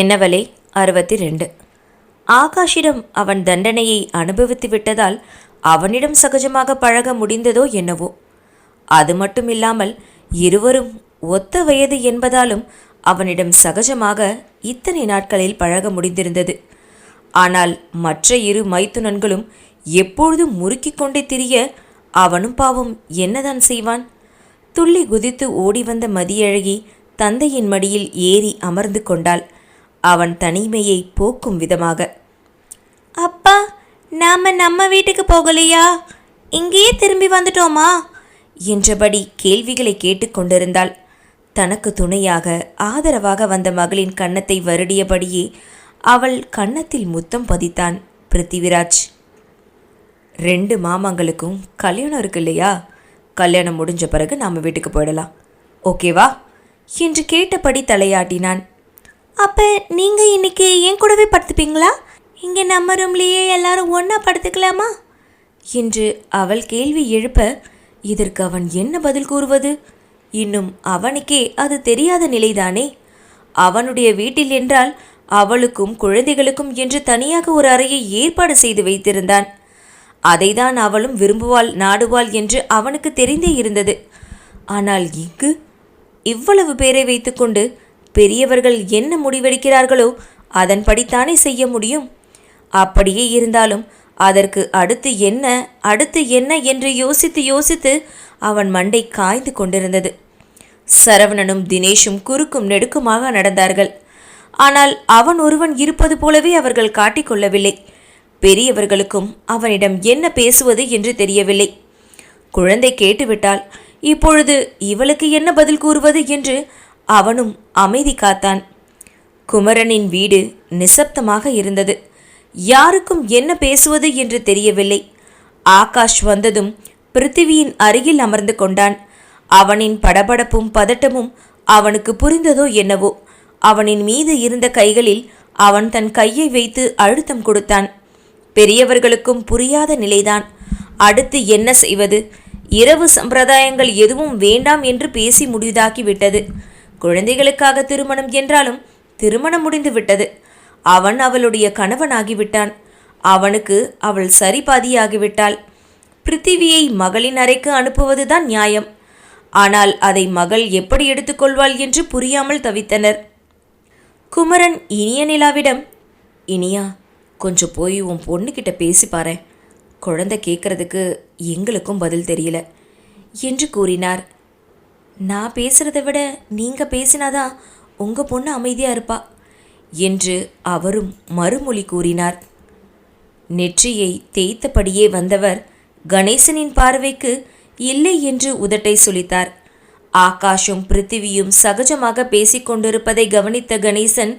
என்னவலே? அறுபத்தி ரெண்டு ஆகாஷிடம் அவன் தண்டனையை அனுபவித்து விட்டதால் அவனிடம் சகஜமாக பழக முடிந்ததோ என்னவோ? அது மட்டும் இல்லாமல் இருவரும் ஒத்த வயது என்பதாலும் அவனிடம் சகஜமாக இத்தனை நாட்களில் பழக முடிந்திருந்தது. ஆனால் மற்ற இரு மைத்துனன்களும் எப்பொழுதும் முறுக்கிக் கொண்டே திரிய அவனும் பாவம் என்னதான் செய்வான்? துள்ளி குதித்து ஓடி வந்த மதியழகி தந்தையின் மடியில் ஏறி அமர்ந்து கொண்டாள். அவன் தனிமையை போக்கும் விதமாக. அப்பா நாம நம்ம வீட்டுக்கு போகலையா? இங்கேயே திரும்பி வந்துட்டோமா? என்றபடி கேள்விகளை கேட்டுக்கொண்டிருந்தாள் தனக்கு துணையாக ஆதரவாக வந்த மகளின் கன்னத்தை வருடியபடியே அவள் கன்னத்தில் முத்தம் பதித்தான் பிருத்திவிராஜ். ரெண்டு மாமாங்களுக்கும் கல்யாணம் இருக்கு இல்லையா? கல்யாணம் முடிஞ்ச பிறகு நாம் வீட்டுக்கு போயிடலாம். ஓகேவா? என்று கேட்டபடி தலையாட்டினான். அப்போ நீங்கள் இன்றைக்கி என் கூடவே படுத்துப்பீங்களா? இங்கே நம்ம ரூம்லேயே எல்லாரும் ஒன்றா படுத்துக்கலாமா? என்று அவள் கேள்வி எழுப்ப இதற்கு அவன் என்ன பதில் கூறுவது? இன்னும் அவனுக்கே அது தெரியாத நிலைதானே? அவனுடைய வீட்டில் என்றால் அவளுக்கும் குழந்தைகளுக்கும் என்று தனியாக ஒரு அறையை ஏற்பாடு செய்து வைத்திருந்தான். அதைதான் அவளும் விரும்புவாள் நாடுவாள் என்று அவனுக்கு தெரிந்தே இருந்தது. ஆனால் இங்கு இவ்வளவு பேரை வைத்துக்கொண்டு பெரியவர்கள் என்ன முடிவெடுக்கிறார்களோ அதன்படித்தானே செய்ய முடியும். அப்படியே இருந்தாலும் அதற்கு அடுத்து என்ன அடுத்து என்ன என்று யோசித்து யோசித்து அவன் மண்டை காய்ந்து கொண்டிருந்தது. சரவணனும் தினேஷும் குறுக்கும் நெடுக்குமாக நடந்தார்கள். ஆனால் அவன் ஒருவன் இருப்பது போலவே அவர்கள் காட்டிக்கொள்ளவில்லை பெரியவர்களுக்கும் அவனிடம் என்ன பேசுவது என்று தெரியவில்லை. குழந்தை கேட்டுவிட்டால் இப்பொழுது இவளுக்கு என்ன பதில் கூறுவது என்று அவனும் அமைதி காத்தான். குமரனின் வீடு நிசப்தமாக இருந்தது. யாருக்கும் என்ன பேசுவது என்று தெரியவில்லை. ஆகாஷ் வந்ததும் பிருத்திவியின் அருகில் அமர்ந்து கொண்டான். அவனின் படபடப்பும் பதட்டமும் அவனுக்கு புரிந்ததோ என்னவோ. அவனின் மீது இருந்த கைகளில் அவன் தன் கையை வைத்து அழுத்தம் கொடுத்தான். பெரியவர்களுக்கும் புரியாத நிலைதான். அடுத்து என்ன செய்வது? இரவு சம்பிரதாயங்கள் எதுவும் வேண்டாம் என்று பேசி முடிதாக்கிவிட்டது குழந்தைகளுக்காக திருமணம் என்றாலும் திருமணம் முடிந்து விட்டது அவன் அவளுடைய கணவனாகிவிட்டான். அவனுக்கு அவள் சரிபாதியாகிவிட்டாள். பிருத்திவியை மகளின் அறைக்கு அனுப்புவதுதான் நியாயம். ஆனால் அதை மகள் எப்படி எடுத்துக்கொள்வாள் என்று புரியாமல் தவித்தனர். குமரன் இனிய நிலாவிடம் இனியா கொஞ்சம் போய் உன் பொண்ணுக்கிட்ட பேசி பாரேன். குழந்தை கேட்கறதுக்கு எங்களுக்கும் பதில் தெரியல என்று கூறினார். நான் பேசுகிறத விட நீங்கள் பேசினாதான் உங்கள் பொண்ணு அமைதியாக இருப்பா? என்று அவரும் மறுமொழி கூறினார். நெற்றியை தேய்த்தபடியே வந்தவர் கணேசனின் பார்வைக்கு இல்லை என்று உதட்டை சுழித்தார் ஆகாஷும் பிருத்திவியும் சகஜமாக பேசிக் கொண்டிருப்பதை கவனித்த கணேசன்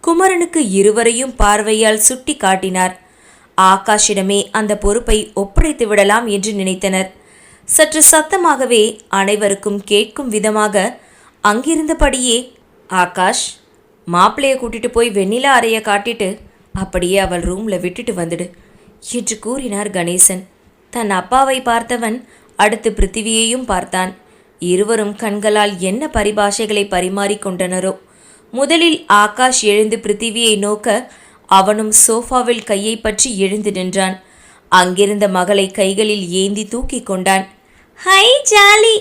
குமரனுக்கு இருவரையும் பார்வையால் சுட்டி காட்டினார். ஆகாஷிடமே அந்த பொறுப்பை ஒப்படைத்து விடலாம் என்று நினைத்தனர். சற்று சத்தமாகவே அனைவருக்கும் கேட்கும் விதமாக அங்கிருந்தபடியே ஆகாஷ் மாப்பிள்ளைய கூட்டிட்டு போய் வெண்ணிலா அறைய காட்டிட்டு அப்படியே அவள் ரூம்ல விட்டுட்டு வந்துடு என்று கூறினார் கணேசன். தன் அப்பாவை பார்த்தவன் அடுத்து பிருத்திவியையும் பார்த்தான். இருவரும் கண்களால் என்ன பரிபாஷைகளை பரிமாறிக்கொண்டனரோ முதலில் ஆகாஷ் எழுந்து பிருத்திவியை நோக்க அவனும் சோஃபாவில் கையை பற்றி எழுந்து நின்றான். அங்கிருந்த மகளை கைகளில் ஏந்தி தூக்கி கொண்டான். ஹை ஜாலி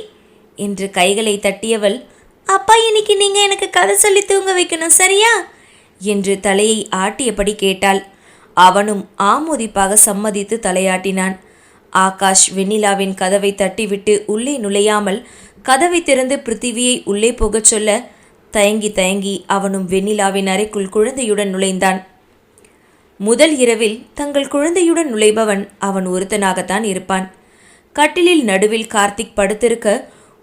என்று கைகளை தட்டியவள் அப்பா இன்னைக்கு நீங்கள் எனக்கு கதை சொல்லி தூங்க வைக்கணும் சரியா? என்று தலையை ஆட்டியபடி கேட்டாள். அவனும் ஆமோதிப்பாக சம்மதித்து தலையாட்டினான். ஆகாஷ் வெண்ணிலாவின் கதவை தட்டிவிட்டு உள்ளே நுழையாமல் கதவை திறந்து பிருத்திவியை உள்ளே போகச் சொல்ல தயங்கி தயங்கி அவனும் வெண்ணிலாவின் அறைக்குள் குழந்தையுடன் நுழைந்தான். முதல் இரவில் தங்கள் குழந்தையுடன் நுழைபவன் அவன் ஒருத்தனாகத்தான் இருப்பான். கட்டிலில் நடுவில் கார்த்திக் படுத்திருக்க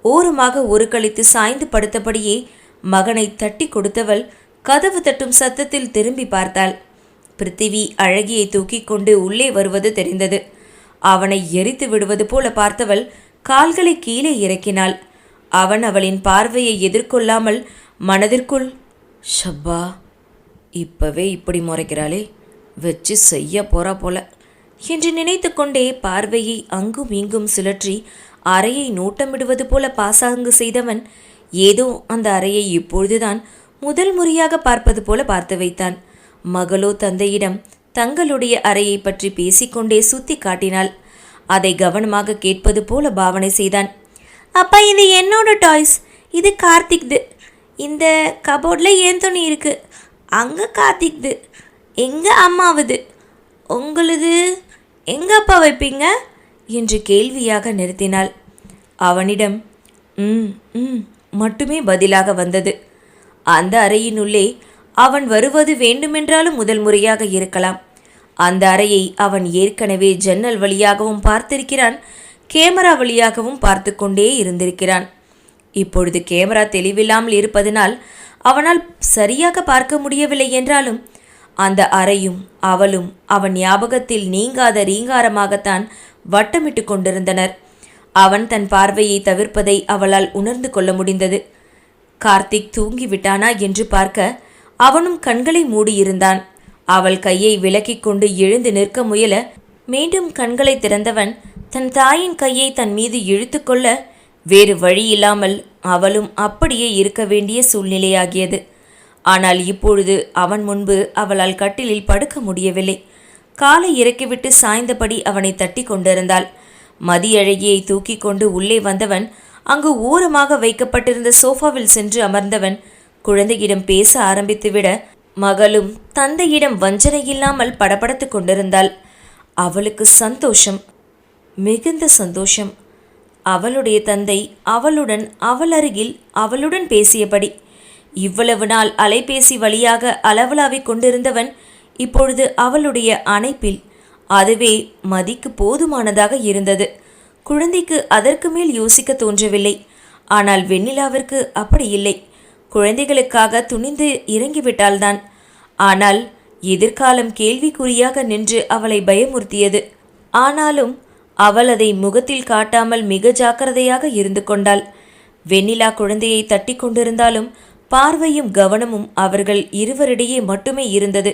ஓரமாக ஒரு கழித்து சாய்ந்து படுத்தபடியே மகனை தட்டி கொடுத்தவள் கதவு தட்டும் சத்தத்தில் திரும்பி பார்த்தாள். பிருத்திவி அழகியை தூக்கிக் கொண்டு உள்ளே வருவது தெரிந்தது. அவனை எரித்து விடுவது போல பார்த்தவள் கால்களை கீழே இறக்கினாள். அவன் அவளின் பார்வையை எதிர்கொள்ளாமல் மனதிற்குள் ஷப்பா இப்பவே இப்படி முறைக்கிறாளே வச்சு செய்ய போறா போல. என்று நினைத்து கொண்டே பார்வையை அங்கும் இங்கும் சுழற்றி அறையை நோட்டமிடுவது போல பாசாங்கு செய்தவன் ஏதோ அந்த அறையை இப்பொழுதுதான் முதல் முறையாக பார்ப்பது போல பார்த்து வைத்தான். மகளோ தந்தையிடம் தங்களுடைய அறையை பற்றி பேசிக்கொண்டே சுத்தி காட்டினாள். அதை கவனமாக கேட்பது போல பாவனை செய்தான். அப்பா இது என்னோட டாய்ஸ். இது கார்த்திக்து இந்த கபோர்டில் ஏன் துணி இருக்கு? அங்கே கார்த்திக்து எங்கே அம்மாவுது? உங்களுது எங்க அப்பா வைப்பீங்க? என்று கேள்வியாக நிறுத்தினாள். அவனிடம் ம் ம் மட்டுமே பதிலாக வந்தது. அந்த அறையினுள்ளே அவன் வருவது வேண்டுமென்றாலும் முதல் முறையாக இருக்கலாம். அந்த அறையை அவன் ஏற்கனவே ஜன்னல் வழியாகவும் பார்த்திருக்கிறான் கேமரா வழியாகவும் பார்த்து கொண்டே இருந்திருக்கிறான். இப்பொழுது கேமரா தெளிவில்லாமல் இருப்பதனால் அவனால் சரியாக பார்க்க முடியவில்லை என்றாலும் அந்த அறையும் அவளும் அவன் ஞாபகத்தில் நீங்காத ரீங்காரமாகத்தான் வட்டமிட்டு கொண்டிருந்தனர். அவன் தன் பார்வையை தவிர்ப்பதை அவளால் உணர்ந்து கொள்ள முடிந்தது. கார்த்திக் தூங்கிவிட்டானா என்று பார்க்க அவனும் கண்களை மூடியிருந்தான். அவள் கையை விலக்கிக் கொண்டு எழுந்து நிற்க முயல மீண்டும் கண்களை திறந்தவன் தன் தாயின் கையை தன் மீது இழுத்துக்கொள்ள வேறு வழியில்லாமல் அவளும் அப்படியே இருக்க வேண்டிய சூழ்நிலையாகியது. ஆனால் இப்பொழுது அவன் முன்பு அவளால் கட்டிலில் படுக்க முடியவில்லை. காலை இறக்கிவிட்டு சாய்ந்தபடி அவனை தட்டி கொண்டிருந்தாள். மதியழகியை தூக்கி கொண்டு உள்ளே வந்தவன் அங்கு ஓரமாக வைக்கப்பட்டிருந்த சோஃபாவில் சென்று அமர்ந்தவன் குழந்தையிடம் பேச ஆரம்பித்துவிட மகளும் தந்தையிடம் வஞ்சனை இல்லாமல் படபடத்து கொண்டிருந்தாள். அவளுக்கு சந்தோஷம் மிகுந்த சந்தோஷம். அவளுடைய தந்தை அவளுடன் அவள் அருகில் அவளுடன் பேசியபடி இவ்வளவு நாள் அலைபேசி வழியாக அளவலாவிக் கொண்டிருந்தவன் இப்பொழுது அவளுடைய அணைப்பில் அதுவே மதிக்கு போதுமானதாக இருந்தது. குழந்தைக்கு அதற்கு மேல் யோசிக்க தோன்றவில்லை. ஆனால் வெண்ணிலாவிற்கு அப்படி இல்லை. குழந்தைகளுக்காக துணிந்து இறங்கிவிட்டால்தான் ஆனால் எதிர்காலம் கேள்விக்குறியாக நின்று அவளை பயமுறுத்தியது. ஆனாலும் அவள் அதை முகத்தில் காட்டாமல் மிக ஜாக்கிரதையாக இருந்து கொண்டாள். வெண்ணிலா குழந்தையை தட்டி கொண்டிருந்தாலும் பார்வையும் கவனமும் அவர்கள் இருவரிடையே மட்டுமே இருந்தது.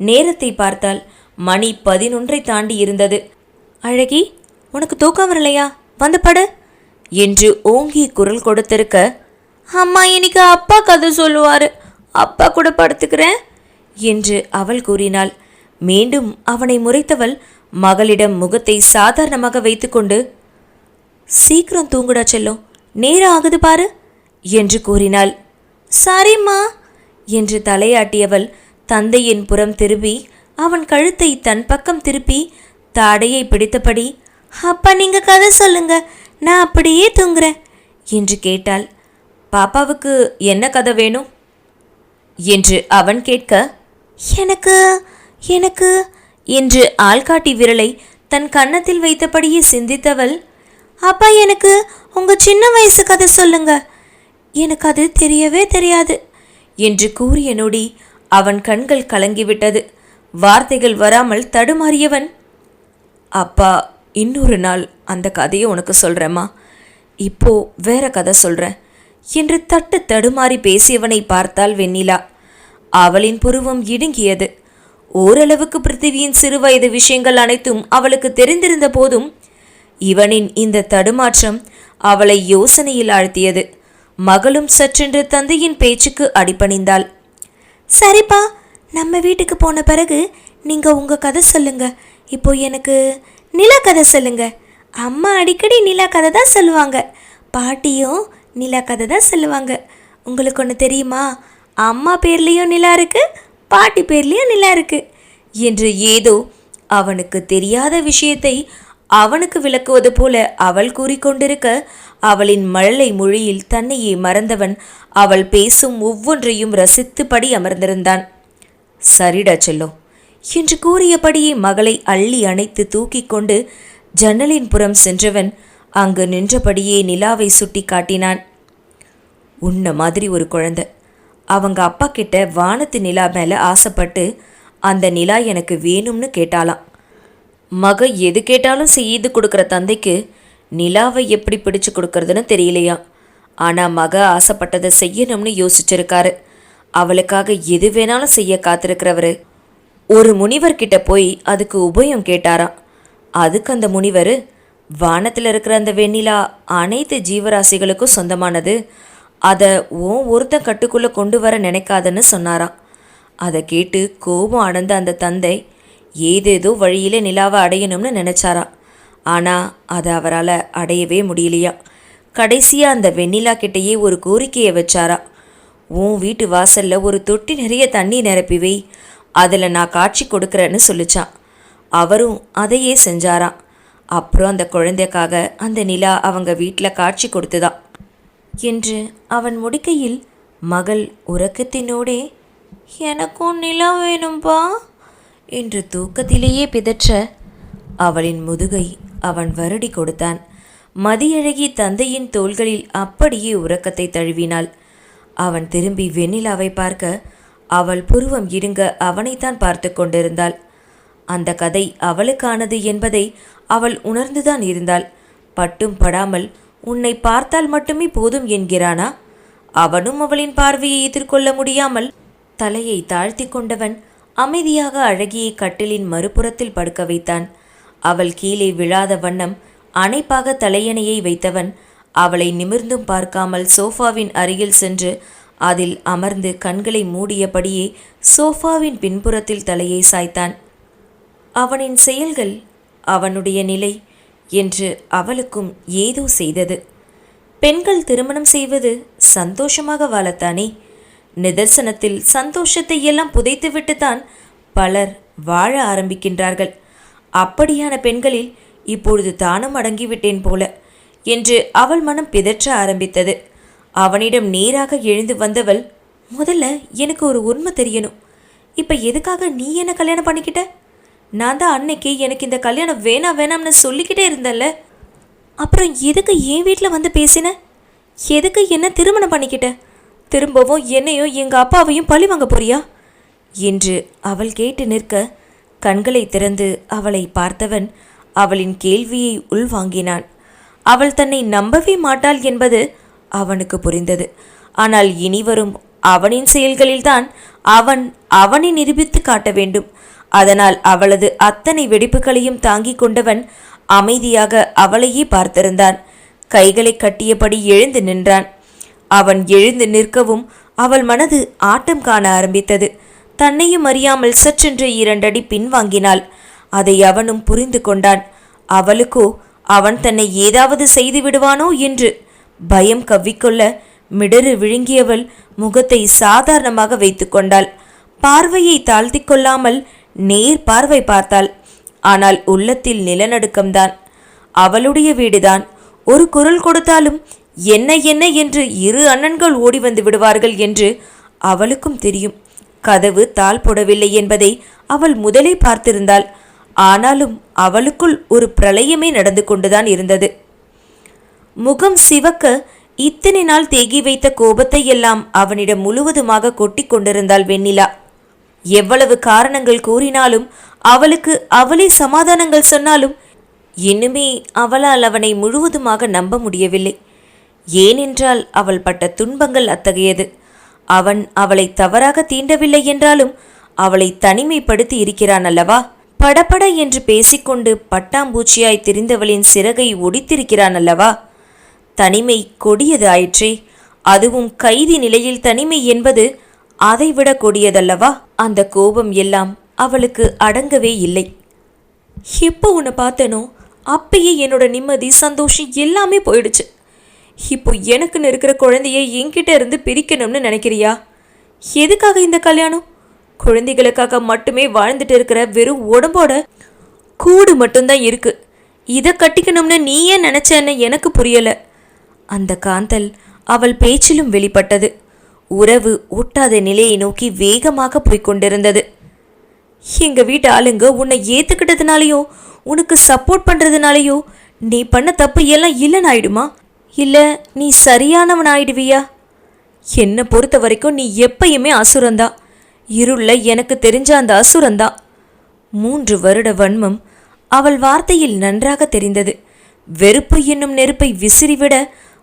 நேரத்தை பார்த்தால் மணி பதினொன்றை தாண்டி இருந்தது. அழகி உனக்கு தூக்கம் வரலையா? வந்து படு என்று ஓங்கி குரல் கொடுத்திருக்க அம்மா இன்னைக்கு அப்பா கதை சொல்லுவாரு. அப்பா கூட படுத்துக்கிறேன் என்று அவள் கூறினாள். மீண்டும் அவனை முறைத்தவள் மகளிடம் முகத்தை சாதாரணமாக வைத்துக்கொண்டு சீக்கிரம் தூங்குடா செல்லும். நேரம் ஆகுது பாரு என்று கூறினாள். சரிம்மா! என்று தலையாட்டியவள் தந்தையின் புறம் திரும்பி அவன் கழுத்தை தன் பக்கம் திருப்பி தாடையை பிடித்தபடி அப்பா நீங்க கதை சொல்லுங்க. நான் அப்படியே தூங்குறேன். என்று கேட்டாள். பாப்பாவுக்கு என்ன கதை வேணும்? என்று அவன் கேட்க எனக்கு எனக்கு என்று ஆள்காட்டி விரலை தன் கன்னத்தில் வைத்தபடியே சிந்தித்தவள் அப்பா எனக்கு உங்க சின்ன வயசு கதை சொல்லுங்க. எனக்கு அது தெரியவே தெரியாது என்று கூறிய நொடி அவன் கண்கள் கலங்கிவிட்டது. வார்த்தைகள் வராமல் தடுமாறியவன் அப்பா இன்னொரு நாள் அந்த கதையை உனக்கு சொல்கிறேம்மா இப்போ வேற கதை சொல்கிறேன் என்று தட்டு தடுமாறி பேசியவனை பார்த்தாள் வெண்ணிலா. அவளின் புருவம் இடுங்கியது. ஓரளவுக்கு பிருத்திவியின் சிறுவயது விஷயங்கள் அனைத்தும் அவளுக்கு தெரிந்திருந்த போதும் இவனின் இந்த தடுமாற்றம் அவளை யோசனையில் ஆழ்த்தியது. மகளும் சற்றென்று தந்தையின் பேச்சுக்கு அடிபணிந்தாள். சரிப்பா நம்ம வீட்டுக்கு போன பிறகு நீங்க உங்க கதை சொல்லுங்க. இப்போ எனக்கு நிலா கதை சொல்லுங்க. அம்மா அடிக்கடி நிலா கதை தான் சொல்லுவாங்க. பாட்டியும் நிலா கதை தான் சொல்லுவாங்க. உங்களுக்கு ஒன்று தெரியுமா? அம்மா பேர்லேயும் நிலா இருக்கு பாட்டி பேர்லேயும் நிலா இருக்கு. என்று ஏதோ அவனுக்கு தெரியாத விஷயத்தை அவனுக்கு விளக்குவது போல அவள் கூறிக்கொண்டிருக்க அவளின் மழலை மொழியில் தன்னையே மறந்தவன் அவள் பேசும் ஒவ்வொன்றையும் ரசித்துபடி அமர்ந்திருந்தான். சரிடா செல்லோ என்று கூறியபடியே மகளை அள்ளி அணைத்து தூக்கிக் கொண்டு ஜன்னலின் புறம் சென்றவன் அங்கு நின்றபடியே நிலாவை சுட்டி காட்டினான். உன்ன மாதிரி ஒரு குழந்தை. அவங்க அப்பா கிட்ட வானத்து நிலா மேலே ஆசைப்பட்டு அந்த நிலா எனக்கு வேணும்னு கேட்டாலாம். மக எது கேட்டாலும் செய்து கொடுக்குற தந்தைக்கு நிலாவை எப்படி பிடிச்சு கொடுக்கறதுன்னு தெரியலையா? ஆனால் மக ஆசைப்பட்டதை செய்யணும்னு யோசிச்சிருக்காரு. அவளுக்காக எது வேணாலும் செய்ய காத்திருக்கிறவர். ஒரு முனிவர்கிட்ட போய் அதுக்கு உபயம் கேட்டாராம். அதுக்கு அந்த முனிவர் வானத்தில் இருக்கிற அந்த வெண்ணிலா அனைத்து ஜீவராசிகளுக்கும் சொந்தமானது அதை ஓன் ஒருத்தன் கட்டுக்குள்ளே கொண்டு வர நினைக்காதன்னு சொன்னாராம். அதை கேட்டு கோபம் அடைந்த அந்த தந்தை ஏதேதோ வழியில் நிலாவை அடையணும்னு நினச்சாரா ஆனால் அதை அவரால் அடையவே முடியலையா? கடைசியாக அந்த வெண்ணிலா கிட்டேயே ஒரு கோரிக்கையை வச்சாரா உன் வீட்டு வாசலில் ஒரு தொட்டி நிறைய தண்ணி நிரப்பி வை. அதில் நான் காட்சி கொடுக்குறேன்னு சொல்லிச்சான். அவரும் அதையே செஞ்சாராம். அப்புறம் அந்த குழந்தைக்காக அந்த நிலா அவங்க வீட்டில் காட்சி கொடுத்துதான். என்று அவன் முடிக்கையில் மகள் உறக்கத்தினோடே எனக்கும் நிலா வேணும்பா. என்று தூக்கத்திலேயே பிதற்ற அவளின் முதுகை அவன் வருடி கொடுத்தான். மதியழகி தந்தையின் தோள்களில் அப்படியே உறக்கத்தை தழுவினாள். அவன் திரும்பி வெண்ணிலாவை பார்க்க அவள் புருவம் இருங்க அவனைத்தான் பார்த்து கொண்டிருந்தாள். அந்த கதை அவளுக்கானது என்பதை அவள் உணர்ந்துதான் இருந்தாள். பட்டும் படாமல் உன்னை பார்த்தால் மட்டுமே போதும் என்கிறானா? அவனும் அவளின் பார்வையை எதிர்கொள்ள முடியாமல் தலையை தாழ்த்தி கொண்டவன் அமைதியாக அழகியை கட்டிலின் மறுபுறத்தில் படுக்க வைத்தான். அவள் கீழே விழாத வண்ணம் அணைப்பாக தலையணையை வைத்தவன் அவளை நிமிர்ந்தும் பார்க்காமல் சோஃபாவின் அருகில் சென்று அதில் அமர்ந்து கண்களை மூடியபடியே சோஃபாவின் பின்புறத்தில் தலையை சாய்த்தான். அவனின் செயல்கள் அவனுடைய நிலை என்று அவளுக்கும் ஏதோ செய்தது. பெண்கள் திருமணம் செய்வது சந்தோஷமாக வாழத்தானே? நிதர்சனத்தில் சந்தோஷத்தை எல்லாம் புதைத்துவிட்டுத்தான் பலர் வாழ ஆரம்பிக்கின்றார்கள். அப்படியான பெண்களில் இப்பொழுது தானும் அடங்கிவிட்டேன் போல என்று அவள் மனம் பிதற்ற ஆரம்பித்தது. அவனிடம் நேராக எழுந்து வந்தவள் முதல்ல எனக்கு ஒரு உண்மை தெரியணும். இப்போ எதுக்காக நீ என்ன கல்யாணம் பண்ணிக்கிட்ட? நான் தான் அன்னைக்கு எனக்கு இந்த கல்யாணம் வேணாம் வேணாம்னு சொல்லிக்கிட்டே இருந்தேன்ல. அப்புறம் எதுக்கு என் வீட்டில் வந்து பேசின? எதுக்கு என்ன திருமணம் பண்ணிக்கிட்ட? திரும்பவும் என்னையும் எங்கள் அப்பாவையும் பழி வாங்க போறியா? என்று அவள் கேட்டு நிற்க கண்களை திறந்து அவளை பார்த்தவன் அவளின் கேள்வியை உள்வாங்கினான். அவள் தன்னை நம்பவே மாட்டாள் என்பது அவனுக்கு புரிந்தது. ஆனால் இனிவரும் அவனின் செயல்களில்தான் அவன் அவனை நிரூபித்து காட்ட வேண்டும். அதனால் அவளது அத்தனை வெடிப்புகளையும் தாங்கிக் கொண்டவன் அமைதியாக அவளையே பார்த்திருந்தான். கைகளை கட்டியபடி எழுந்து நின்றான். அவன் எழுந்து நிற்கவும் அவள் மனது ஆட்டம் காண ஆரம்பித்தது. தன்னையும் அறியாமல் சற்றென்று இரண்டடி பின்வாங்கினாள். அதை அவனும் புரிந்து கொண்டான். அவளுக்கோ அவன் தன்னை ஏதாவது செய்து விடுவானோ? என்று பயம் கவ்விக்கொள்ள மிடறு விழுங்கியவள் முகத்தை சாதாரணமாக வைத்துக்கொண்டாள் பார்வையை தாழ்த்தி கொள்ளாமல் நேர் பார்வை பார்த்தாள். ஆனால் உள்ளத்தில் நிலநடுக்கம்தான். அவளுடைய வீடுதான். ஒரு குரல் கொடுத்தாலும் என்ன என்ன என்று இரு அண்ணன்கள் ஓடி வந்து விடுவார்கள் என்று அவளுக்கும் தெரியும். கதவு தாள் போடவில்லை என்பதை அவள் முதலே பார்த்திருந்தாள். ஆனாலும் அவளுக்குள் ஒரு பிரளயமே நடந்து கொண்டுதான் இருந்தது. முகம் சிவக்க இத்தனை நாள் தேகி வைத்த கோபத்தை எல்லாம் அவனிடம் முழுவதுமாக கொட்டி கொண்டிருந்தாள் வெண்ணிலா. எவ்வளவு காரணங்கள் கூறினாலும் அவளுக்கு அவளே சமாதானங்கள் சொன்னாலும் இன்னுமே அவளால் அவனை முழுவதுமாக நம்ப முடியவில்லை. ஏனென்றால் அவள் பட்ட துன்பங்கள் அத்தகையது. அவன் அவளை தவறாக தீண்டவில்லை என்றாலும் அவளை தனிமைப்படுத்தி இருக்கிறான் அல்லவா? படபட என்று பேசிக்கொண்டு பட்டாம்பூச்சியாய் திரிந்தவளின் சிறகை ஒடித்திருக்கிறான் அல்லவா? தனிமை கொடியது ஆயிற்றே. அதுவும் கைதி நிலையில் தனிமை என்பது அதைவிட கொடியதல்லவா? அந்த கோபம் எல்லாம் அவளுக்கு அடங்கவே இல்லை. எப்போ உன்னை பார்த்தனோ? அப்பயே என்னோட நிம்மதி சந்தோஷம் எல்லாமே போயிடுச்சு. இப்போ எனக்குன்னு இருக்கிற குழந்தையை என்கிட்ட இருந்து பிரிக்கணும்னு நினைக்கிறியா? எதுக்காக இந்த கல்யாணம்? குழந்தைகளுக்காக மட்டுமே வாழ்ந்துட்டு இருக்கிற வெறும் உடம்போட கூடு மட்டும்தான் இருக்கு. இதை கட்டிக்கணும்னு நீ ஏன் நினைச்சேன்னு எனக்கு புரியல. அந்த காந்தல் அவள் பேச்சிலும் வெளிப்பட்டது. உறவு ஒட்டாத நிலையை நோக்கி வேகமாக போய்கொண்டிருந்தது எங்கள் எங்க வீட்டு ஆளுங்க உன்னை ஏத்துக்கிட்டதுனாலயோ உனக்கு சப்போர்ட் பண்றதுனாலயோ நீ பண்ண தப்பு எல்லாம் இல்லைன்னு ஆயிடுமா? இல்லை நீ சரியானவன் ஆயிடுவியா என்னை பொறுத்த வரைக்கும் நீ எப்பயுமே அசுரந்தான் இருள எனக்கு தெரிஞ்ச அந்த அசுரந்தான் மூன்று வருட வன்மம் அவள் வார்த்தையில் நன்றாக தெரிந்தது. வெறுப்பு என்னும் நெருப்பை விசிறிவிட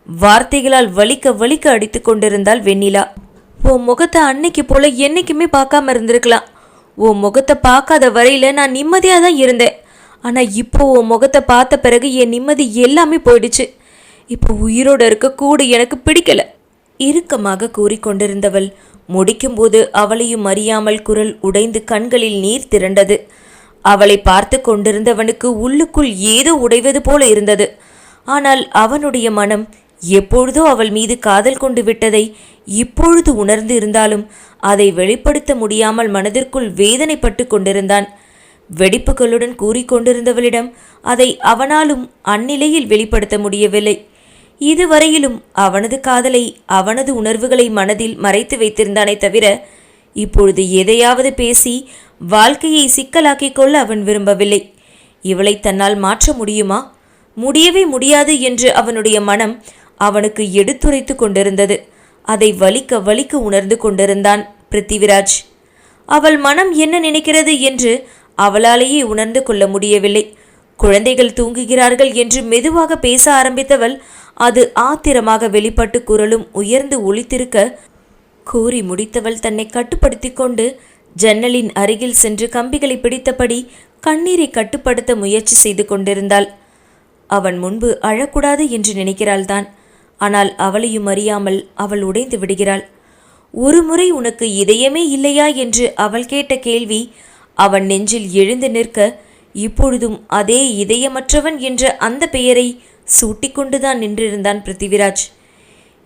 வார்த்தைகளால் வலிக்க வலிக்க அடித்து கொண்டிருந்தாள் வெண்ணிலா. உன் முகத்தை அன்னைக்கு போல என்னைக்குமே பார்க்காம இருந்திருக்கலாம். உன் முகத்தை பார்க்காத வரையில நான் நிம்மதியாக தான் இருந்தேன். ஆனால் இப்போ உன் முகத்தை பார்த்த பிறகு என் நிம்மதி எல்லாமே போயிடுச்சு. இப்போ உயிரோட இருக்க கூடு எனக்கு பிடிக்கல. இறுக்கமாக கூறிக்கொண்டிருந்தவள் முடிக்கும்போது அவளையும் அறியாமல் குரல் உடைந்து கண்களில் நீர் திரண்டது. அவளை பார்த்து கொண்டிருந்தவனுக்கு உள்ளுக்குள் ஏதோ உடைவது போல இருந்தது. ஆனால் அவனுடைய மனம் எப்பொழுதோ அவள் மீது காதல் கொண்டு விட்டதை இப்பொழுது உணர்ந்து இருந்தாலும் அதை வெளிப்படுத்த முடியாமல் மனதிற்குள் வேதனைப்பட்டு கொண்டிருந்தான். வெடிப்புகளுடன் கூறிக்கொண்டிருந்தவளிடம் அதை அவனாலும் அந்நிலையில் வெளிப்படுத்த முடியவில்லை. இதுவரையிலும் அவனது காதலை அவனது உணர்வுகளை மனதில் மறைத்து வைத்திருந்தானே தவிர இப்பொழுது எதையாவது பேசி வாழ்க்கையை சிக்கலாக்கிக் கொள்ள அவன் விரும்பவில்லை. இவளை தன்னால் மாற்ற முடியுமா? முடியவே முடியாது என்று அவனுடைய மனம் அவனுக்கு எடுத்துரைத்து கொண்டிருந்தது. அதை வலிக்க வலிக்க உணர்ந்து கொண்டிருந்தான் பிருத்திவிராஜ். அவள் மனம் என்ன நினைக்கிறது என்று அவளாலேயே உணர்ந்து கொள்ள முடியவில்லை. குழந்தைகள் தூங்குகிறார்கள் என்று மெதுவாக பேச ஆரம்பித்தவள் அது ஆத்திரமாக வெளிப்பட்டு குரலும் உயர்ந்து ஒழித்திருக்க கூறி முடித்தவள் தன்னை கட்டுப்படுத்தி கொண்டு ஜன்னலின் அருகில் சென்று கம்பிகளை பிடித்தபடி கண்ணீரை கட்டுப்படுத்த முயற்சி செய்து கொண்டிருந்தாள். அவன் முன்பு அழக்கூடாது என்று நினைக்கிறாள்தான். ஆனால் அவளையும் அறியாமல் அவள் உடைந்து விடுகிறாள். ஒரு முறை உனக்கு இதயமே இல்லையா என்று அவள் கேட்ட கேள்வி அவன் நெஞ்சில் எழுந்து நிற்க இப்பொழுதும் அதே இதயமற்றவன் என்ற அந்த பெயரை சூட்டிக்கொண்டுதான் நின்றிருந்தான் பிருத்திவிராஜ்.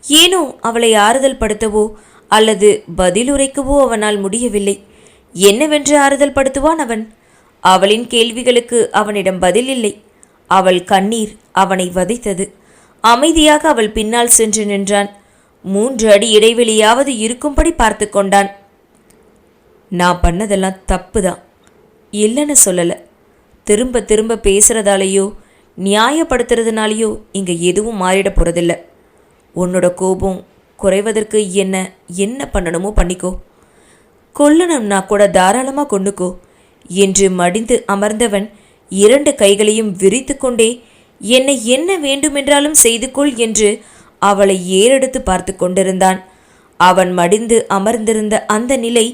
ஏனோ அவளை ஆறுதல் படுத்தவோ அல்லது பதிலுரைக்கவோ அவனால் முடியவில்லை. என்னவென்று ஆறுதல் படுத்துவான் அவன்? அவளின் கேள்விகளுக்கு அவனிடம் பதில் இல்லை. அவள் கண்ணீர் அவனை வதைத்தது. அமைதியாக அவள் பின்னால் சென்று நின்றான். மூன்று அடி இடைவெளியாவது இருக்கும்படி பார்த்து கொண்டான். நான் பண்ணதெல்லாம் தப்பு தான் இல்லைன்னு சொல்லலை. திரும்ப திரும்ப பேசுகிறதாலேயோ நியாயப்படுத்துறதுனாலேயோ இங்கே எதுவும் மாறிட போகிறதில்ல உன்னோட கோபம் குறைவதற்கு என்ன என்ன பண்ணணுமோ பண்ணிக்கோ. கொல்லணும்னா கூட தாராளமாக கொண்டுக்கோ. என்று மடிந்து அமர்ந்தவன் இரண்டு கைகளையும் விரித்து கொண்டே என்னை என்ன வேண்டுமென்றாலும் செய்து கொள் என்று அவளை ஏறெடுத்து பார்த்து கொண்டிருந்தான். அவன் மடிந்து அமர்ந்திருந்த அந்த நிலை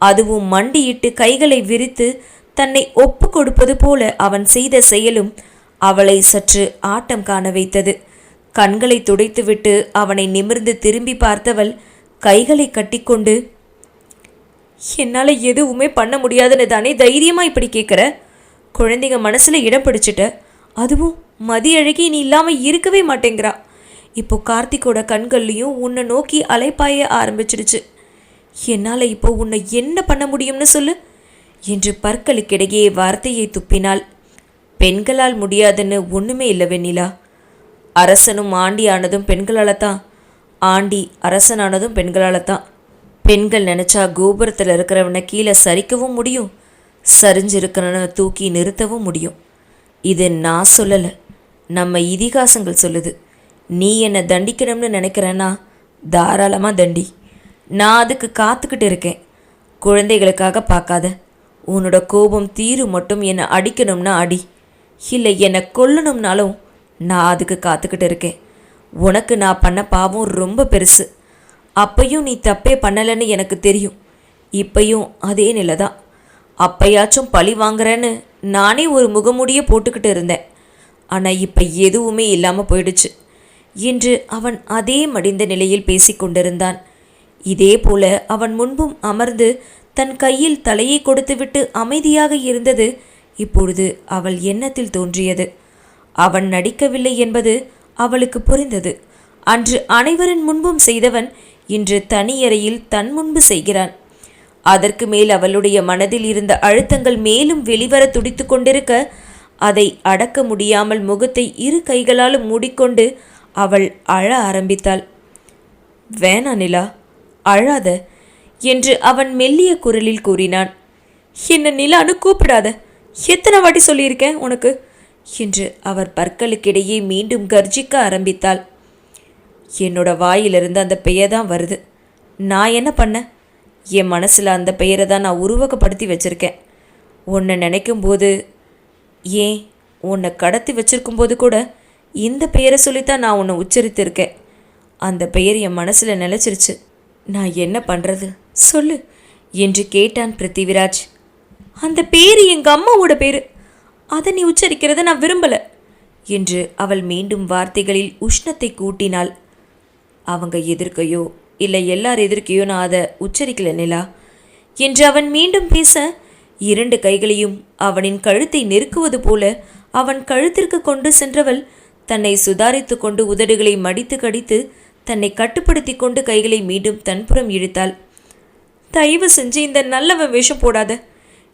அதுவும் மண்டியிட்டு கைகளை விரித்து தன்னை ஒப்பு கொடுப்பது போல அவன் செய்த செயலும் அவளை சற்று ஆட்டம் காண வைத்தது. கண்களை துடைத்துவிட்டு அவனை நிமிர்ந்து திரும்பி பார்த்தவள் கைகளை கட்டிக்கொண்டு என்னால் எதுவுமே பண்ண முடியாதுன்னு தானே தைரியமாக இப்படி கேட்குற குழந்தைங்க மனசில் இடம் பிடிச்சிட்ட அதுவும் மதி அழகி நீ இல்லாமல் இருக்கவே மாட்டேங்கிறா. இப்போ கார்த்திக்கோட கண்கள்லையும் உன்னை நோக்கி அலைப்பாய ஆரம்பிச்சிடுச்சு. என்னால் இப்போ உன்னை என்ன பண்ண முடியும்னு சொல்லு? என்று பற்களுக்கிடையே வார்த்தையை துப்பினாள். பெண்களால் முடியாதுன்னு ஒன்றுமே இல்லை வெண்ணிலா அரசனும் ஆண்டி ஆனதும் பெண்களால் தான் ஆண்டி அரசனானதும் பெண்களால் தான் பெண்கள் நினச்சா கோபுரத்தில் இருக்கிறவனை கீழே சரிக்கவும் முடியும். சரிஞ்சிருக்கிறவனை தூக்கி நிறுத்தவும் முடியும். இது நான் சொல்லலை. நம்ம இதிகாசங்கள் சொல்லுது. நீ என்னை தண்டிக்கணும்னு நினைக்கிறேன்னா தாராளமாக தண்டி. நான் அதுக்கு காத்துக்கிட்டு இருக்கேன். குழந்தைகளுக்காக பார்க்காத. உன்னோட கோபம் தீரு மட்டும் என்னை அடிக்கணும்னா அடி. இல்லை என்னை கொல்லணும்னாலும் நான் அதுக்கு காத்துக்கிட்டு இருக்கேன். உனக்கு நான் பண்ண பாவம் ரொம்ப பெருசு. அப்பையும் நீ தப்பே பண்ணலைன்னு எனக்கு தெரியும். இப்பையும் அதே நிலை தான் அப்பயாச்சும் பழி வாங்குறேன்னு நானே ஒரு முகமூடியே போட்டுக்கிட்டு இருந்தேன். ஆனால் இப்போ எதுவுமே இல்லாமல் போயிடுச்சு. என்று அவன் அதே மடிந்த நிலையில் பேசிக்கொண்டிருந்தான் இதே போல அவன் முன்பும் அமர்ந்து தன் கையில் தலையை கொடுத்துவிட்டு அமைதியாக இருந்தது இப்பொழுது அவள் எண்ணத்தில் தோன்றியது. அவன் நடிக்கவில்லை என்பது அவளுக்கு புரிந்தது. அன்று அனைவரின் முன்பும் செய்தவன் இன்று தனியறையில் தன் முன்பு செய்கிறான். அதற்கு மேல் அவளுடைய மனதில் இருந்த அழுத்தங்கள் மேலும் வெளிவர துடித்து கொண்டிருக்க அதை அடக்க முடியாமல் முகத்தை இரு கைகளாலும் மூடிக்கொண்டு அவள் அழ ஆரம்பித்தாள். வேணா நிலா அழாத என்று அவன் மெல்லிய குரலில் கூறினான். என்ன நிலான்னு கூப்பிடாத. எத்தனை வாட்டி சொல்லியிருக்கேன் உனக்கு? என்று அவர் பற்களுக்கிடையே மீண்டும் கர்ஜிக்க ஆரம்பித்தாள். என்னோட வாயிலிருந்து அந்த பெயர் தான் வருது. நான் என்ன பண்ணேன் என் மனசில் அந்த பெயரை தான் நான் உருவகப்படுத்தி வச்சுருக்கேன். உன்னை நினைக்கும் போது ஏன் உன்னை கடத்தி வச்சிருக்கும்போது கூட இந்த பெயரை சொல்லித்தான் நான் உன்னை உச்சரித்திருக்கேன். அந்த பெயர் என் மனசில் நிலச்சிருச்சு. நான் என்ன பண்ணுறது சொல்லு என்று கேட்டான் பிருத்திவிராஜ். அந்த பேர் எங்கள் அம்மாவோட பேர். அதை நீ உச்சரிக்கிறத நான் விரும்பலை என்று அவள் மீண்டும் வார்த்தைகளில் உஷ்ணத்தை கூட்டினாள். அவங்க எதிர்க்கையோ இல்லை எல்லார் எதிர்க்கையோ நான் அதை உச்சரிக்கல நிலா என்று அவன் மீண்டும் பேச இரண்டு கைகளையும் அவனின் கழுத்தை நெருக்குவது போல அவன் கழுத்திற்கு கொண்டு சென்றவள் தன்னை சுதாரித்து கொண்டு உதடுகளை மடித்து கடித்து தன்னை கட்டுப்படுத்தி கொண்டு கைகளை மீண்டும் தன்புறம் இழுத்தாள். தயவு செஞ்சு இந்த நல்லவன் வேஷம் போடாத.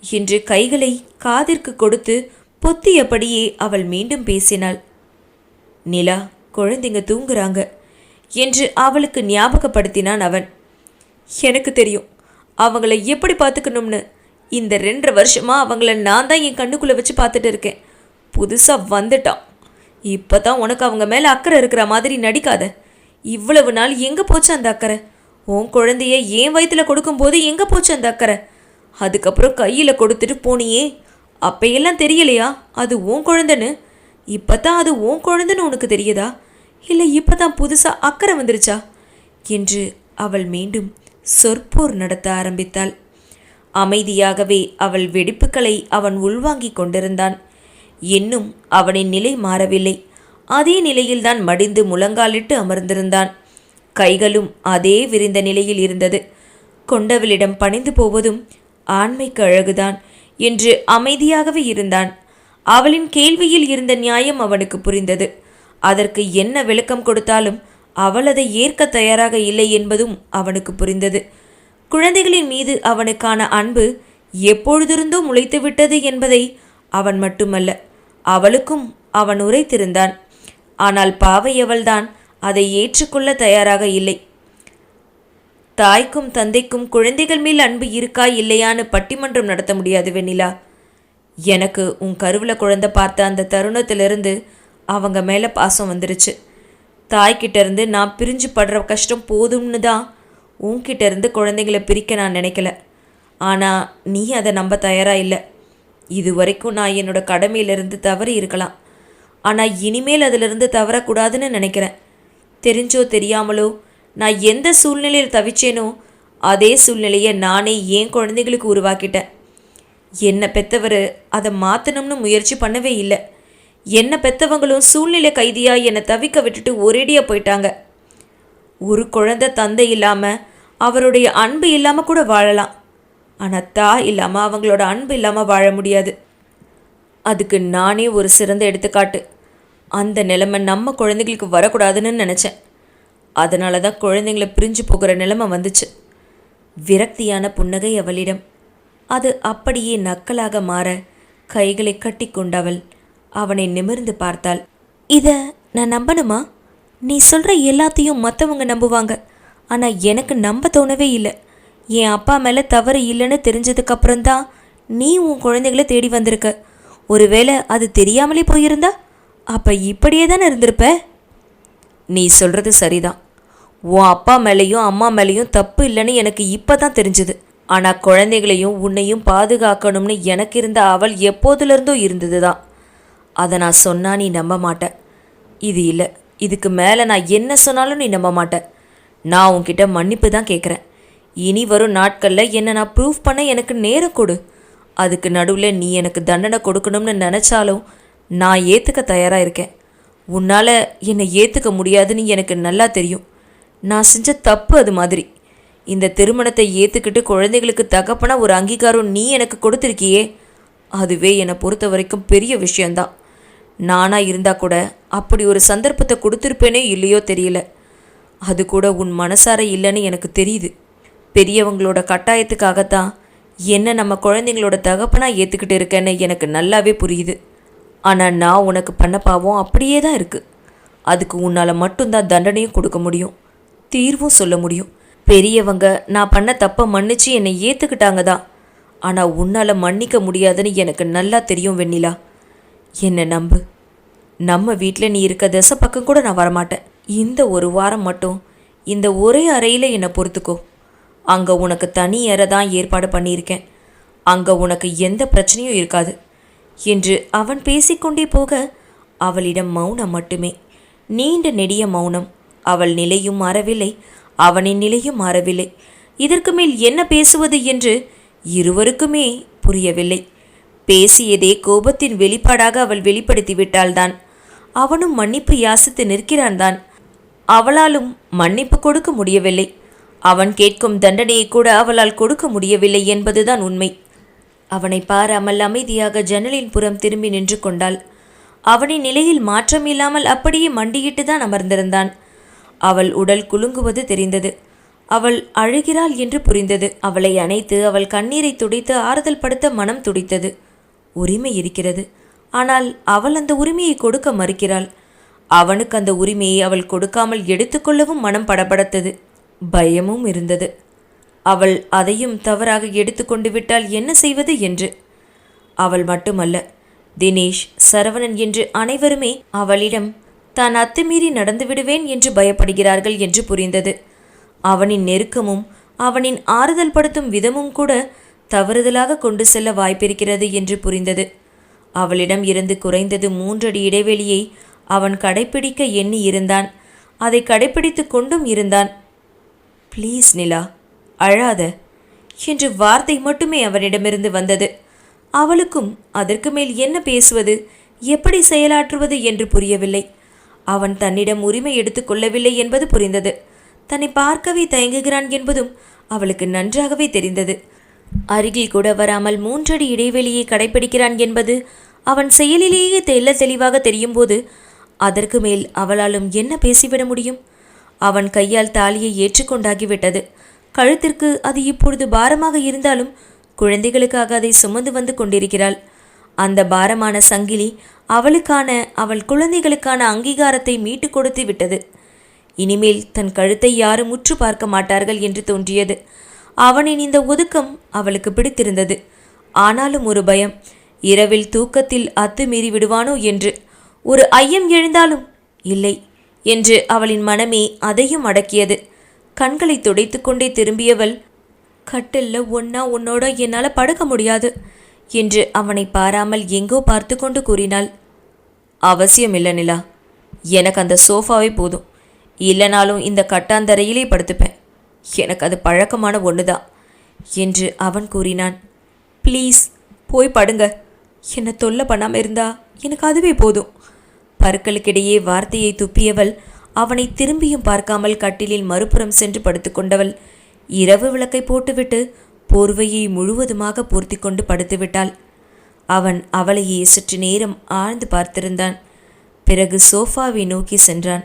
என்று கைகளை காதிற்கு கொடுத்து பொத்தியபடியே அவள் மீண்டும் பேசினாள். நிலா குழந்தைங்க தூங்குறாங்க என்று அவளுக்கு ஞாபகப்படுத்தினான் அவன். எனக்கு தெரியும். அவங்கள எப்படி பார்த்துக்கணும்னு. இந்த ரெண்டரை வருஷமா அவங்கள நான் தான் என் கண்ணுக்குள்ளே வச்சு பார்த்துட்டு இருக்கேன். புதுசாக வந்துட்டான். இப்போ தான் உனக்கு அவங்க மேலே அக்கறை இருக்கிற மாதிரி நடிக்காத. இவ்வளவு நாள் எங்கே போச்சு அந்த அக்கறை? உன் குழந்தைய என் வயிற்றுல கொடுக்கும்போது எங்கே போச்சு அந்த அக்கறை? அதுக்கப்புறம் கையில் கொடுத்துட்டு போனியே. அப்பையெல்லாம் தெரியலையா? அது உன் குழந்தைன்னு. இப்போ தான் அது உன் குழந்தைன்னு உனக்கு தெரியுதா? இல்லை இப்போ தான் புதுசாக அக்கறை வந்துருச்சா? என்று அவள் மீண்டும் சொற்போர் நடத்த ஆரம்பித்தாள். அமைதியாகவே அவள் வெடிப்புகளை அவன் உள்வாங்கிக் கொண்டிருந்தான். இன்னும் அவனின் நிலை மாறவில்லை. அதே நிலையில்தான் மடிந்து முழங்காலிட்டு அமர்ந்திருந்தான். கைகளும் அதே விரிந்த நிலையில் இருந்தது. கொண்டவளிடம் பணிந்து போவதும் ஆண்மைக்கு அழகுதான் என்று அமைதியாகவே இருந்தான். அவளின் கேள்வியில் இருந்த நியாயம் அவனுக்கு புரிந்தது. அதற்கு என்ன விளக்கம் கொடுத்தாலும் அவள் அதை ஏற்க தயாராக இல்லை என்பதும் அவனுக்கு புரிந்தது. குழந்தைகளின் மீது அவனுக்கான அன்பு எப்பொழுதிருந்தோ முளைத்துவிட்டது என்பதை அவன் மட்டுமல்ல அவளுக்கும் அவன் உரைத்திருந்தான். ஆனால் பாவையவள்தான் அதை ஏற்றுக்கொள்ள தயாராக இல்லை. தாய்க்கும் தந்தைக்கும் குழந்தைகள் மேல் அன்பு இருக்கா இல்லையான்னு பட்டிமன்றம் நடத்த முடியாது வெண்ணிலா. எனக்கு உன் கருவில் குழந்தை பார்த்த அந்த தருணத்திலிருந்து அவங்க மேலே பாசம் வந்துருச்சு. தாய்கிட்டேருந்து நான் பிரிஞ்சு படுற கஷ்டம் போதும்னு தான் உன்கிட்ட இருந்து குழந்தைங்களை பிரிக்க நான் நினைக்கல. ஆனால் நீ அதை நம்ப தயாராக இல்லை. இது வரைக்கும் நான் என்னோட கடமையிலிருந்து தவறி இருக்கலாம். ஆனால் இனிமேல் அதிலிருந்து தவறக்கூடாதுன்னு நினைக்கிறேன். தெரிஞ்சோ தெரியாமலோ நான் எந்த சூழ்நிலையில் தவிச்சேனோ அதே சூழ்நிலையை நானே என் குழந்தைகளுக்கு உருவாக்கிட்டேன்? என்னை பெற்றவர் அதை மாற்றணும்னு முயற்சி பண்ணவே இல்லை. என்னை பெற்றவங்களும் சூழ்நிலை கைதியாக என்னை தவிக்க விட்டுட்டு ஒரேடியாக போயிட்டாங்க. ஒரு குழந்தை தந்தை இல்லாமல் அவருடைய அன்பு இல்லாமல் கூட வாழலாம். ஆனால் தா இல்லாமல் அவங்களோட அன்பு இல்லாமல் வாழ முடியாது. அதுக்கு நானே ஒரு சிறந்த எடுத்துக்காட்டு. அந்த நிலைமை நம்ம குழந்தைகளுக்கு வரக்கூடாதுன்னு நினச்சேன். அதனால தான் குழந்தைங்கள பிரிஞ்சு போகிற நிலைமை வந்துச்சு. விரக்தியான புன்னகை அவளிடம். அது அப்படியே நக்கலாக மாற கைகளை கட்டி கொண்டவள் அவனை நிமிர்ந்து பார்த்தாள். இதை நான் நம்பணுமா? நீ சொல்கிற எல்லாத்தையும் மற்றவங்க நம்புவாங்க. ஆனால் எனக்கு நம்ப தோணவே இல்லை. என் அப்பா மேலே தவறு இல்லைன்னு தெரிஞ்சதுக்கப்புறம் தான் நீ உன் குழந்தைகளை தேடி வந்திருக்க. ஒருவேளை அது தெரியாமலே போயிருந்தா? அப்போ இப்படியே தானே இருந்திருப்ப? நீ சொல்கிறது சரிதான். உன் அப்பா மேலேயும் அம்மா மேலேயும் தப்பு இல்லைன்னு எனக்கு இப்போ தான் தெரிஞ்சுது. ஆனால் குழந்தைகளையும் உன்னையும் பாதுகாக்கணும்னு எனக்கு இருந்த அவள் எப்போதுலேருந்தோ இருந்தது தான் அதை நான் சொன்னால் நீ நம்ப மாட்ட. இது இல்லை. இதுக்கு மேலே நான் என்ன சொன்னாலும் நீ நம்ப மாட்ட. நான் உன்கிட்ட மன்னிப்பு தான் கேட்குறேன் இனி வரும் நாட்களில் என்னை நான் ப்ரூவ் பண்ண எனக்கு நேரம் கொடு. அதுக்கு நடுவில் நீ எனக்கு தண்டனை கொடுக்கணும்னு நினச்சாலும் நான் ஏற்றுக்க தயாராக இருக்கேன். உன்னால் என்னை ஏற்றுக்க முடியாதுன்னு எனக்கு நல்லா தெரியும். நான் செஞ்ச தப்பு அது மாதிரி. இந்த திருமணத்தை ஏற்றுக்கிட்டு குழந்தைகளுக்கு தகப்பனா ஒரு அங்கீகாரம் நீ எனக்கு கொடுத்துருக்கியே அதுவே என்னை பொறுத்த வரைக்கும் பெரிய விஷயந்தான் நானாக இருந்தால் கூட அப்படி ஒரு சந்தர்ப்பத்தை கொடுத்துருப்பேனே இல்லையோ தெரியல. அது கூட உன் மனசார இல்லைன்னு எனக்கு தெரியுது. பெரியவங்களோட கட்டாயத்துக்காகத்தான் என்ன நம்ம குழந்தைங்களோட தகப்பனாக ஏற்றுக்கிட்டு இருக்கேன்னு எனக்கு நல்லாவே புரியுது. ஆனால் நான் உனக்கு பண்ண பாவம் அப்படியே தான் இருக்குது அதுக்கு உன்னால் மட்டும்தான் தண்டனையும் கொடுக்க முடியும். தீர்வும் சொல்ல முடியும். பெரியவங்க நான் பண்ண தப்பை மன்னிச்சு என்னை ஏற்றுக்கிட்டாங்க தான் ஆனால் உன்னால் மன்னிக்க முடியாதுன்னு எனக்கு நல்லா தெரியும் வெண்ணிலா. என்னை நம்பு? நம்ம வீட்டில் நீ இருக்க திசை பக்கம் கூட நான் வரமாட்டேன். இந்த ஒரு வாரம் மட்டும் இந்த ஒரே அறையில் என்னை பொறுத்துக்கோ. அங்கே உனக்கு தனி அறை தான் ஏற்பாடு பண்ணியிருக்கேன். அங்கே உனக்கு எந்த பிரச்சனையும் இருக்காது. என்று அவன் பேசிக்கொண்டே போக அவளிடம் மௌனம் மட்டுமே. நீண்ட நெடிய மௌனம். அவள் நிலையும் மாறவில்லை. அவனின் நிலையும் மாறவில்லை. இதற்கு மேல் என்ன பேசுவது என்று இருவருக்குமே புரியவில்லை. பேசியதே கோபத்தின் வெளிப்பாடாக அவள் வெளிப்படுத்திவிட்டால்தான் அவனும் மன்னிப்பு யாசித்து நிற்கிறான் தான் அவளாலும் மன்னிப்பு கொடுக்க முடியவில்லை. அவன் கேட்கும் தண்டனையை கூட அவளால் கொடுக்க முடியவில்லை என்பதுதான் உண்மை. அவனை பாராமல் அமைதியாக ஜன்னலின் புறம் திரும்பி நின்று கொண்டாள். அவனின் நிலையில் மாற்றமில்லாமல் அப்படியே மண்டியிட்டு தான் அமர்ந்திருந்தான். அவள் உடல் குலுங்குவது தெரிந்தது. அவள் அழுகிறாள் என்று புரிந்தது. அவளை அணைத்து அவள் கண்ணீரை துடைத்து ஆறுதல் படுத்த மனம் துடித்தது. உரிமை இருக்கிறது. ஆனால் அவள் அந்த உரிமையை கொடுக்க மறுக்கிறாள். அவனுக்கு அந்த உரிமையை அவள் கொடுக்காமல் எடுத்துக்கொள்ளவும் மனம் படபடத்தது. பயமும் இருந்தது. அவள் அதையும் தவறாக எடுத்துக்கொண்டு விட்டால் என்ன செய்வது என்று. அவள் மட்டுமல்ல தினேஷ் சரவணன் என்று அனைவருமே அவளிடம் தான் அத்துமீறி நடந்து விடுவேன் என்று பயப்படுகிறார்கள் என்று புரிந்தது. அவனின் நெருக்கமும் அவனின் ஆறுதல் படுத்தும் விதமும் கூட தவறுதலாக கொண்டு செல்ல வாய்ப்பிருக்கிறது என்று புரிந்தது. அவளிடம் இருந்து குறைந்தது மூன்றடி இடைவெளியை அவன் கடைப்பிடிக்க எண்ணி இருந்தான் அதை கடைப்பிடித்து கொண்டும் இருந்தான். ப்ளீஸ் நிலா அழாத. என்று வார்த்தை மட்டுமே அவனிடமிருந்து வந்தது. அவளுக்கும் அதற்கு மேல் என்ன பேசுவது எப்படி செயலாற்றுவது என்று புரியவில்லை. அவன் தன்னிடம் உரிமை எடுத்துக்கொள்ளவில்லை என்பது புரிந்தது. தன்னை பார்க்கவே தயங்குகிறான் என்பதும் அவளுக்கு நன்றாகவே தெரிந்தது. அருகில் கூட வராமல் மூன்றடி இடைவெளியை கடைபிடிக்கிறான் என்பது அவன் செயலிலேயே தெல்ல தெளிவாக தெரியும்போது அதற்கு மேல் அவளாலும் என்ன பேசிவிட முடியும்? அவன் கையால் தாலியை ஏற்றுக்கொண்டாகிவிட்டது. கழுத்திற்கு அது இப்பொழுது பாரமாக இருந்தாலும் குழந்தைகளுக்காக அதை சுமந்து வந்து கொண்டிருக்கிறாள். அந்த பாரமான சங்கிலி அவளுக்கான அவள் குழந்தைகளுக்கான அங்கீகாரத்தை மீட்டு கொடுத்து விட்டது. இனிமேல் தன் கழுத்தை யாரும் உற்று பார்க்க மாட்டார்கள் என்று தோன்றியது. அவனின் இந்த ஒதுக்கம் அவளுக்கு பிடித்திருந்தது. ஆனாலும் ஒரு பயம் இரவில் தூக்கத்தில் அத்துமீறி விடுவானோ என்று. ஒரு ஐயம் எழுந்தாலும் இல்லை என்று அவளின் மனமே அதையும் அடக்கியது. கண்களை துடைத்து கொண்டே திரும்பியவள் கட்டில்ல ஒன்னா உன்னோட என்னால் படுக்க முடியாது என்று அவனை பாராமல் எங்கோ பார்த்து கொண்டு கூறினாள். அவசியம் இல்லை நிலா. எனக்கு அந்த சோஃபாவே போதும். இல்லைனாலும் இந்த கட்டாந்தரையிலே படுத்துப்பேன். எனக்கு அது பழக்கமான ஒன்று தான் என்று அவன் கூறினான். ப்ளீஸ் போய் படுங்க. என்னை தொல்லை பண்ணாமல் இருந்தா எனக்கு அதுவே போதும். பற்களுக்கிடையே வார்த்தையை துப்பியவள் அவனை திரும்பியும் பார்க்காமல் கட்டிலில் மறுபுறம் சென்று படுத்துக்கொண்டவள் இரவு விளக்கை போட்டுவிட்டு போர்வையை முழுவதுமாக பூர்த்தி கொண்டு படுத்துவிட்டாள் அவன் அவளையே சற்று நேரம் ஆழ்ந்து பார்த்திருந்தான். பிறகு சோஃபாவை நோக்கி சென்றான்.